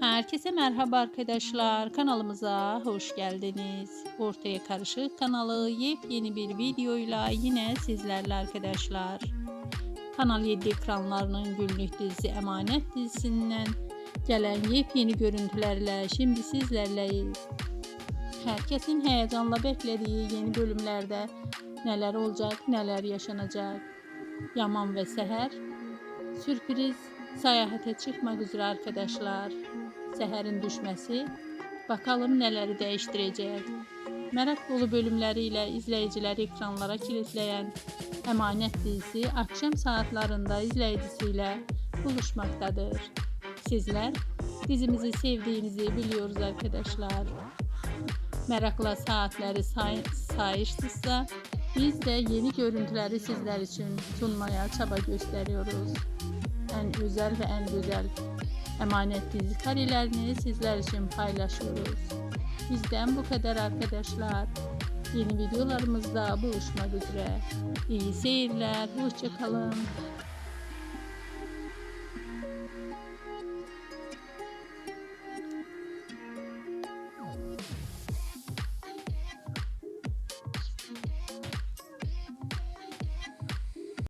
Herkese merhaba arkadaşlar. Kanalımıza hoş geldiniz. Ortaya Karışık kanalı yepyeni bir videoyla yine sizlerle arkadaşlar. Kanal 7 ekranlarının günlük dizisi Emanet dizisinden gelen yepyeni görüntülerle şimdi sizlerleyiz. Herkesin heyecanla beklediği yeni bölümlerde neler olacak, neler yaşanacak. Yaman ve Seher sürpriz seyahate çıkmak üzere arkadaşlar. Seher'in düşmesi bakalım neleri değiştirecek. Merak dolu bölümleriyle izleyicileri ekranlara kilitleyen Emanet dizisi akşam saatlerinde izleyicisiyle buluşmaktadır. Sizler dizimizi sevdiğinizi biliyoruz arkadaşlar. Merakla saatleri say sayıştıysa biz de yeni görüntüleri sizler için sunmaya çaba gösteriyoruz. En özel ve en güzel emanet dizi karelerini sizler için paylaşıyoruz. Bizden bu kadar arkadaşlar. Yeni videolarımızda buluşmak üzere. İyi seyirler, hoşçakalın.